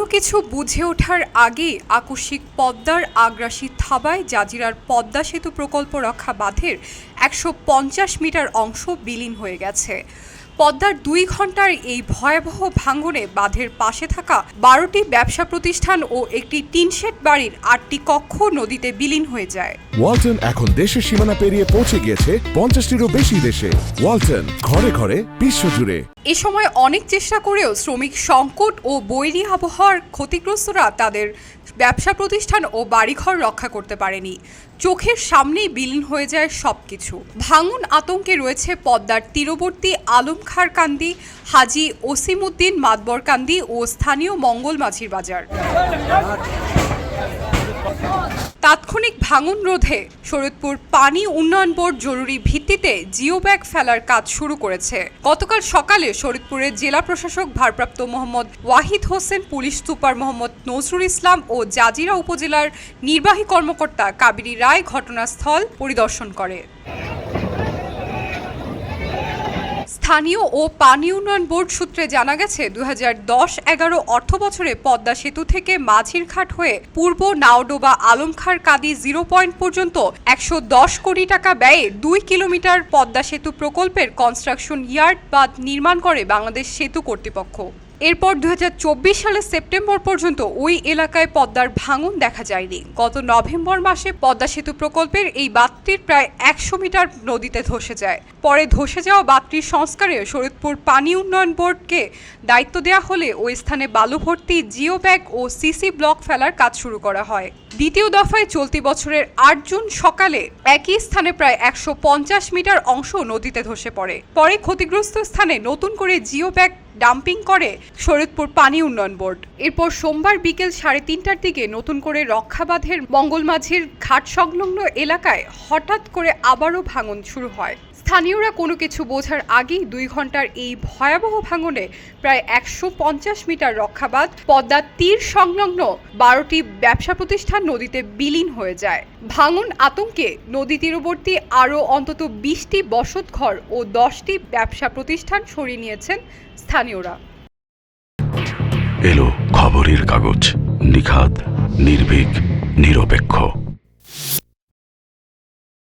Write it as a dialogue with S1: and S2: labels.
S1: কিছু বুঝে ওঠার আগে আকস্মিক পদ্মার আগ্রাসী থাবায় জাজিরার পদ্মা সেতু প্রকল্প রক্ষা বাঁধের একশো পঞ্চাশ মিটার অংশ বিলীন হয়ে গেছে। পদ্মার দুই ঘণ্টার এই ভয়াবহ ভাঙনে বাঁধের পাশে থাকা বারোটি ব্যবসা প্রতিষ্ঠান ও একটি টিনশেড বাড়ির আটটি কক্ষ নদীতে বিলীন হয়ে যায়।
S2: ওয়ালটন এখন দেশের সীমানা পেরিয়ে পৌঁছে গিয়েছে পঞ্চাশটিরও বেশি দেশে। ওয়ালটন ঘরে ঘরে বিশ্বজুড়ে
S1: এ সময় অনেক চেষ্টা করেও শ্রমিক সংকট ও বৈরী আবহাওয়ার ক্ষতিগ্রস্তরা তাদের ব্যবসা প্রতিষ্ঠান ও বাড়িঘর রক্ষা করতে পারেনি। চোখের সামনেই বিলীন হয়ে যায় সব কিছু ভাঙন আতঙ্কে রয়েছে পদ্মার তীরবর্তী আলমখার কান্দি হাজি ওসিমুদ্দিন মাতবরকান্দি ও স্থানীয় মঙ্গল মাঝির বাজার। তাৎক্ষণিক ভাঙন রোধে শরৎপুর পানি উন্নয়ন বোর্ড জরুরি ভিত্তিতে জিও ব্যাগ ফেলার কাজ শুরু করেছে। গতকাল সকালে শরীয়তপুরের জেলা প্রশাসক ভারপ্রাপ্ত মোহাম্মদ ওয়াহিদ হোসেন, পুলিশ সুপার মোহাম্মদ নজরুল ইসলাম ও জাজিরা উপজেলার নির্বাহী কর্মকর্তা কাবেরী রায় ঘটনাস্থল পরিদর্শন করে। স্থানীয় ও পানি উন্নয়ন বোর্ড সূত্রে জানা গেছে দু হাজার দশ এগারো অর্থ বছরে পদ্মা সেতু থেকে মাঝিরঘাট হয়ে পূর্ব নাওডোবা আলমখার কাদি জিরো পয়েন্ট পর্যন্ত একশো দশ কোটি টাকা ব্যয়ে দুই কিলোমিটার পদ্মা সেতু প্রকল্পের কনস্ট্রাকশন ইয়ার্ড বাদ নির্মাণ করে বাংলাদেশ সেতু কর্তৃপক্ষ। এরপর দু হাজার চব্বিশ সালের সেপ্টেম্বর পর্যন্ত ওই এলাকায় পদ্মার ভাঙন দেখা যায়নি। গত নভেম্বর মাসে পদ্মা সেতু প্রকল্পের এই বাতটির প্রায় একশো মিটার নদীতে ধসে যায়। পরে ধসে যাওয়া বাতটির সংস্কারে শরীদপুর পানি উন্নয়ন বোর্ডকে দায়িত্ব দেওয়া হলে ওই স্থানে বালু ভর্তি জিও ব্যাগ ও সিসি ব্লক ফেলার কাজ শুরু করা হয়। দ্বিতীয় দফায় চলতি বছরের আট জুন সকালে একই স্থানে প্রায় একশো পঞ্চাশ মিটার অংশ নদীতে ধসে পড়ে। পরে ক্ষতিগ্রস্ত স্থানে নতুন করে জিও ব্যাগ ডাম্পিং করে শরীয়তপুর পানি উন্নয়ন বোর্ড। এরপর সোমবার বিকেল সাড়ে তিনটার দিকে নতুন করে রক্ষাবাঁধের মঙ্গলমাঝির ঘাট সংলগ্ন এলাকায় হঠাৎ করে আবারও ভাঙন শুরু হয়। স্থানীয়রা কোনো কিছু বোঝার আগেই দুই ঘণ্টার এই ভয়াবহ ভাঙনে প্রায় একশো পঞ্চাশ মিটার রক্ষাবাদ পদ্মার তীর সংলগ্ন বারোটি ব্যবসা প্রতিষ্ঠান নদীতে বিলীন হয়ে যায়। ভাঙন আতঙ্কে নদী তীরবর্তী আরও অন্তত বিশটি বসতঘর ও দশটি ব্যবসা প্রতিষ্ঠান সরিয়ে নিয়েছেন স্থানীয়রা।
S3: এলো খবরের কাগজ, নিখাদ, নির্ভীক, নিরপেক্ষ।